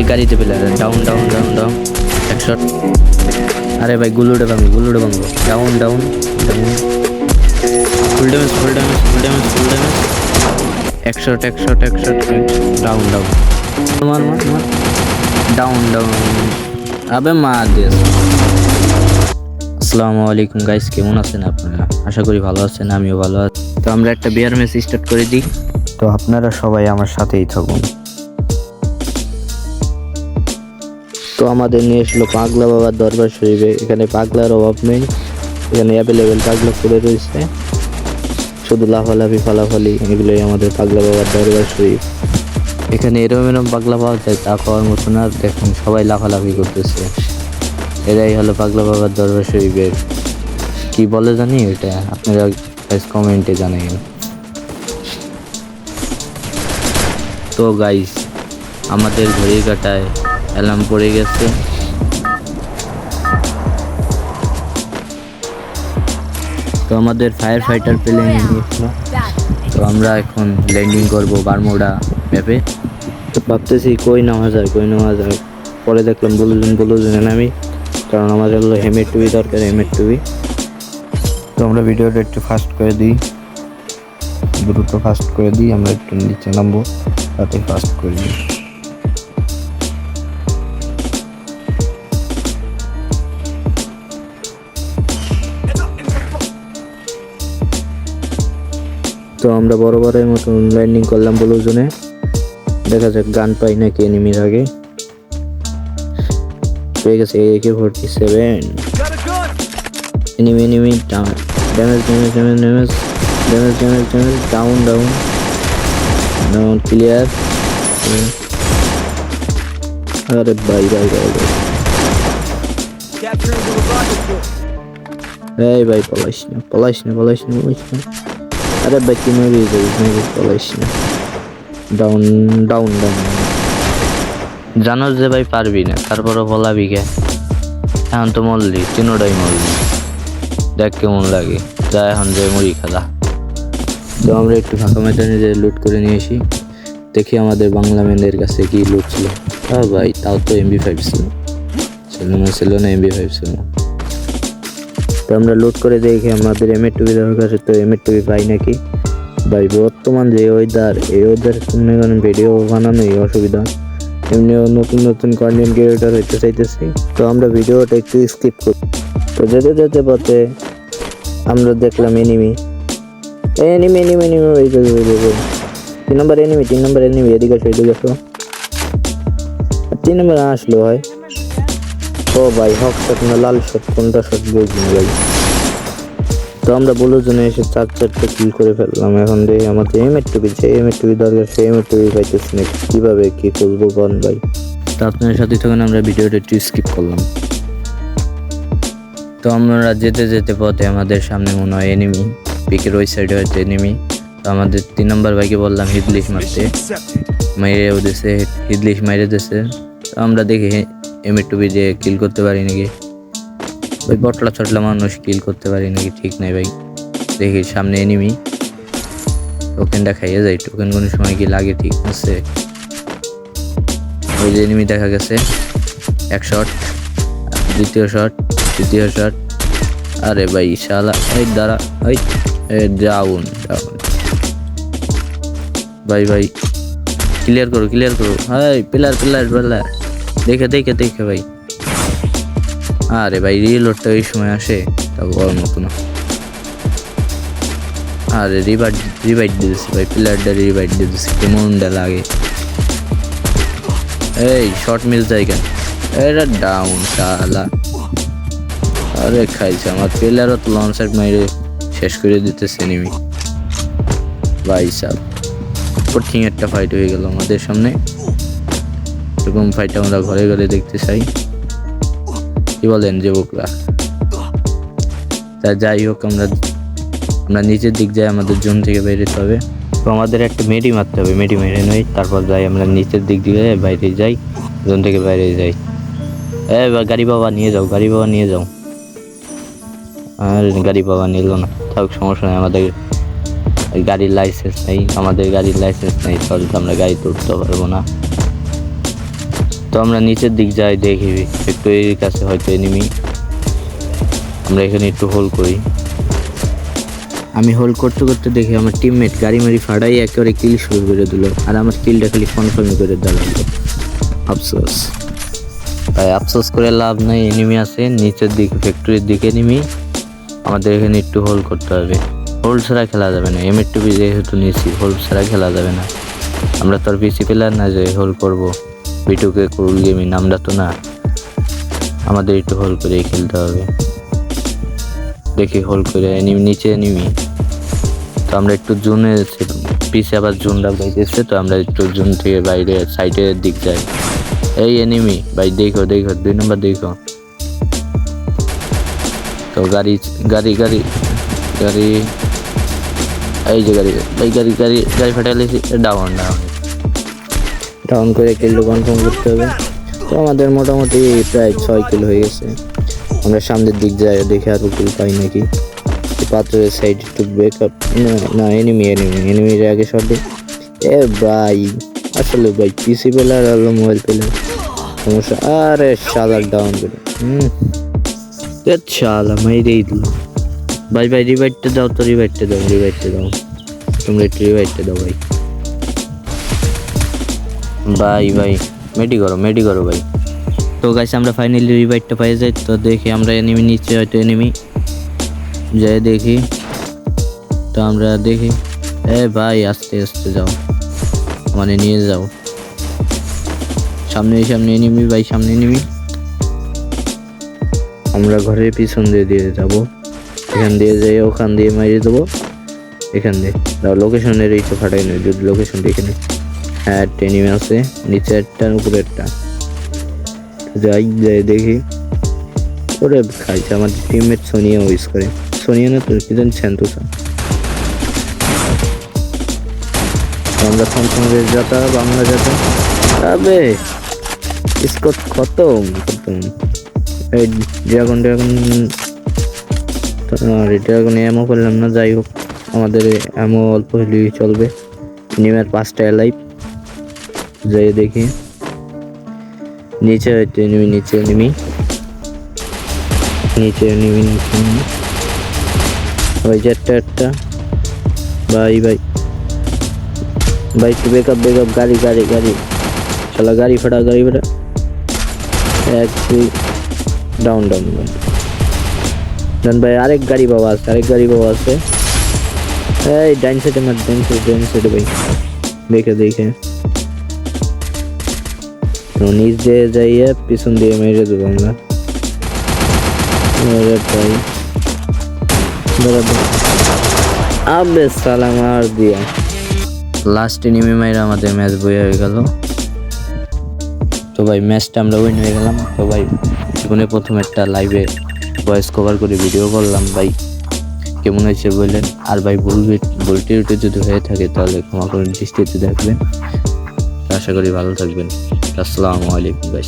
এই গাড়িতে পেলে ডাউন ডাউন ডাউন ডাউন। একশো আরে ভাই গুলুডে ভাঙবো গুলুডে ভাঙবো। Down down down. Full damage full damage full damage full damage একশো একশো একশো ডাউন ডাউন মার মার মার। ডাউন ডাউন আবে মার দিয়েছ আসসালামু আলাইকুম গাইস কেমন আছেন আপনারা? আশা করি ভালো আছেন, আমিও ভালো আছি। তো আমরা একটা বিয়ার ম্যাচ স্টার্ট করে দিই। তো আপনারা সবাই আমার সাথেই থাকুন। তো আমাদের নিয়ে এসলো পাগলা বাবার দরবার শরীফে। এখানে পাগলার অভাব নেই। এখানে অ্যাভেলেবেল পাগলা করে রয়েছে। শুধু লাফালাফি, ফালাফালি, এগুলোই আমাদের পাগলা বাবার দরবার শরীফ। এখানে এরম এরম পাগলা পাওয়া যায়, তা পাওয়ার মতো না দেখুন, সবাই লাফালাফি করতেছে। এরাই হলো পাগলা বাবার দরবার শরীফের। কি বলে জানি এটা? আপনারা কমেন্টে জানাবেন তো গাইস আমাদের ঘড়ির কাটায় অ্যালার্ম পড়ে গেছে। তো আমাদের ফায়ার ফাইটার প্লেন তো আমরা এখন ল্যান্ডিং করব বারমুডা ম্যাপে তো ভাবতেছি কই নেওয়া যায়, কই নেওয়া যায়। পরে দেখলাম বলুন বলুন নামি কারণ আমাদের হলো হেমের টুবি দরকার হেমের টুবি তো আমরা ভিডিওটা একটু ফাস্ট করে দিই। দ্রুত ফাস্ট করে দিই, আমরা একটু নিচে নামবো তাতে ফাস্ট করে দিই। তো আমরা বরাবরের মতন ল্যান্ডিং করলাম ব্লু জোনে দেখা যাক গান পাই নাকি এনিমির আগে। পেয়ে গেছে AK forty seven enemy enemy damage damage damage damage damage damage damage down down down clear আরে বাই বাই বাই বাই এই ভাই পলাইস না পলাইস না পলাইস না পলাইস না। আরে তুই মেরে যাবি মেরে পলাইস না? ডাউন ডাউন ডাউন জানো যে ভাই পারবি না তারপরও পলাবি কে? এখন তো মরলি তিনোটাই মরলি। দেখ কেমন লাগে। যা এখন যে মুড়ি খেলা। তো আমরা একটু ফাঁকা ময়দানে যে লুট করে নিয়ে আসি। দেখি আমাদের বাংলা ম্যানদের কাছে কি লুট ছিল। হ্যাঁ ভাই তাও তো এমবি ফাইভ ছিল। ছিল না ছিল না এমবি ফাইভ ছিল। না তো আমরা লোড করে দেখি, আমাদের এম এর টুবি দরকার তো এম এর টুবি পাই নাকি? ভাই, বর্তমান যে ওয়েদার এই ওয়েদার শুনে কারণ ভিডিও বানানোই অসুবিধা। এমনিও নতুন নতুন কন্টেন্ট ক্রিয়েটার হইতে চাইতেছি, তো আমরা ভিডিওটা একটু স্কিপ করি। তো যেতে যেতে পথে আমরা দেখলাম এনিমি এনিমি এনিমি এনিমি। তিন নম্বর এনিমি তিন নম্বর এনিমি এদিকে আসো এদিকে আসো। তিন নম্বর আসলো, হয়। ও ভাই হক শট না লাল শট কোনটা শট বুঝি ভাই। তো আমরা বলো জন্য এসে চার চারটে কিল করে ফেললাম। এখন দেখি আমাদের এম এর টুপি যে এম এর টুপি দরকার সেই এম এর টুপি পাইতেছি না। কীভাবে কি করব বন ভাই। তো আপনার সাথে তখন আমরা ভিডিওটা একটু স্কিপ করলাম। তো আমরা যেতে যেতে পথে আমাদের সামনে মনে হয় এনিমি পিকের ওই সাইডে হয়তো এনিমি তো আমাদের তিন নম্বর ভাইকে বললাম হিদলিশ মারতে। মাইরেও দিছে হিদলিশ মাইরে দিছে। তো আমরা দেখি এম এ টুবি দিয়ে কিল করতে পারি নাকি? ওই বটলা ছটলা মানুষ কিল করতে পারি নাকি? ঠিক নাই ভাই। দেখি, সামনে এনিমি টোকেনটা খাইয়ে যাই। টোকেন কোনো সময় কি লাগে, ঠিক আছে। ওই যে এনিমি দেখা গেছে। এক শট দ্বিতীয় শট তৃতীয় শট আরে ভাই, শালা। এই দাঁড়া। ওই ডাউন ডাউন ভাই ভাই। ক্লিয়ার করো ক্লিয়ার করো। হাই পিলার পিলার পিলার দেখে দেখে দেখে ভাই। আরে ভাই রিলোডটা এই সময় আসে তা বড় মতো না। আরে রিভাইট রিভাইট দিতেছে ভাই পিলারটা রিভাইট দিতেছে কেমনটা লাগে। এই শর্ট মিল যাই কেন? এটা ডাউন শালা। আরে খাইছে আমার পিলারও তো লঞ্চ সাইড মাইরে শেষ করে দিতেছে নিমি ভাই সাহ কঠিন একটা ফাইট হয়ে গেল আমাদের সামনে। এরকম ফাইট আমরা ঘরে ঘরে দেখতে চাই। কি বলেন যুবকরা তা যাই হোক, আমরা আমরা নিচের দিক যাই, আমাদের জোন থেকে বেরোতে হবে। তো আমাদের একটা মেডি মারতে হবে, মেডি মেরে নই। তারপর যাই, আমরা নিচের দিক দিয়ে বাইরে যাই, জোন থেকে বাইরে যাই। এ গাড়ি বাবা নিয়ে যাও, গাড়ি বাবা নিয়ে যাও। আর গাড়ি বাবা নিল না। থাক, সমস্যা নেই, আমাদের গাড়ির লাইসেন্স নেই, আমাদের গাড়ির লাইসেন্স নেই, তাহলে তো আমরা গাড়ি তুলতে পারব না। তো আমরা নিচের দিক যাই, দেখি। একটু এর কাছে হয়তো এনিমি আমরা এখানে একটু হোল করি। আমি হোল করতে করতে দেখি আমার টিমমেট গাড়ি মারি ফাড়াই একেবারে কিল শুরু করে দিল। আর আমার কিলটা খালি কনফার্ম করে দাঁড়াল। আফসোস। তাই আফসোস করে লাভ নাই এনিমি আছে। নিচের দিকে ফ্যাক্টরির দিকে এনিমি আমাদের এখানে একটু হোল করতে হবে। হোল ছাড়া খেলা যাবে না। এম একটু যেহেতু নিয়েছি হোল ছাড়া খেলা যাবে না। আমরা তো আর পিসি প্লেয়ার না যে হোল করব। বিটুকে কুল গেমি আমরা তো না, আমাদের একটু হোল করে খেলতে হবে। দেখি হোল করে এনিমি, নিচে এনিমি। তো আমরা একটু জুনে পিছে আবার জুনটা বাইতেছে তো আমরা একটু জুন থেকে বাইরে সাইডের দিক যাই। এই এনিমি, ভাই দেখো দেখো, দুই নম্বর দেখো। তো গাড়ি গাড়ি গাড়ি গাড়ি, এই যে গাড়ি, এই গাড়ি গাড়ি গাড়ি ফাটাইলেছি ডাউন ডাউন ডাউন করে কিলো কনফার্ম করতে হবে। তো আমাদের মোটামুটি প্রায় ছয় কিলো হয়ে গেছে। আমরা সামনের দিক যাই দেখে আরও কিলো পাই নাকি। পাথরের সাইড একটু ব্রেকআপ না এনিমি এনিমি এনিমির আগে সবে এ ভাই, আসলে ভাই পিসি পেলে আর হলো মোবাইল পেলে সমস্যা। আরে শালার ডাউন করে। হুম। দিল ভাই ভাই রিভাইটটা দাও তো রিভাইটটা দাও রিভাইটটা দাও। তোমরা একটু রিভাইটটা দাও, ভাই। ভাই ভাই, মেডি করো মেডি করো ভাই। তো গাইছে আমরা ফাইনালি রিভাইটটা পাই যাই, তো দেখি আমরা এনিমি নিচে হয়তো এনিমি যাই দেখি। তো আমরা দেখি। এ ভাই, আস্তে আস্তে যাও। মানে নিয়ে যাও। সামনে সামনে এনিমি ভাই, সামনে এনিমি আমরা ঘরের পিছন দিয়ে দিয়ে যাব। এখান দিয়ে যাই, ওখান দিয়ে মারিয়ে দেবো। এখান দিয়ে। লোকেশনের এই তো ফাটাই নয় যদি লোকেশন দেখে নিই হ্যাঁ একটা এনিমি আছে নিচে একটা, উপরে একটা। যাই যাই দেখি। ওরে খাইছে আমার টিমমেট সোনিয়া উইস করে। সোনিয়া না তো, কি জানি স্যান্তোসা আমরা থমথম রেস যাতা বাংলা যাতা আবে স্কট খতম খতম। এই ড্রাগন ড্রাগন আর ড্রাগন এমও করলাম না, যাই হোক। আমাদের এমও অল্প হলেই চলবে। নিমের পাঁচটা লাইফ যাই দেখি নিচে হয়তো নিমি নিচে নিমি নিচে নিমি নিচে নিমি ওই যে একটা একটা ভাই ভাই ভাই একটু বেকআপ বেকআপ গাড়ি গাড়ি গাড়ি চলা গাড়ি ফাটা গাড়ি ফাটা এক দুই ডাউন ডাউন ডাউন ডান ভাই আরেক গাড়ি বাবা আছে আরেক গাড়ি বাবা আছে এই ডাইন সাইডে মার ডাইন সাইড ডাইন নিচ দিয়ে যাইয়ে পিছন দিয়ে মেরে দেবো আমরা। মেরে ভাই বরাবর আবে সালাম আর দিয়া। লাস্টে নেমে মাইরা আমাদের ম্যাচ বই হয়ে গেল। তো ভাই ম্যাচটা আমরা উইন হয়ে গেলাম। তো ভাই, জীবনে প্রথম একটা লাইভে ভয়েস কভার করে ভিডিও করলাম। ভাই, কেমন হয়েছে বললেন? আর ভাই, ভুল ভুলটি যদি হয়ে থাকে তাহলে ক্ষমা করে দৃষ্টিতে দেখবেন। আশা করি ভালো থাকবেন। আসসালামু আলাইকুম ভাই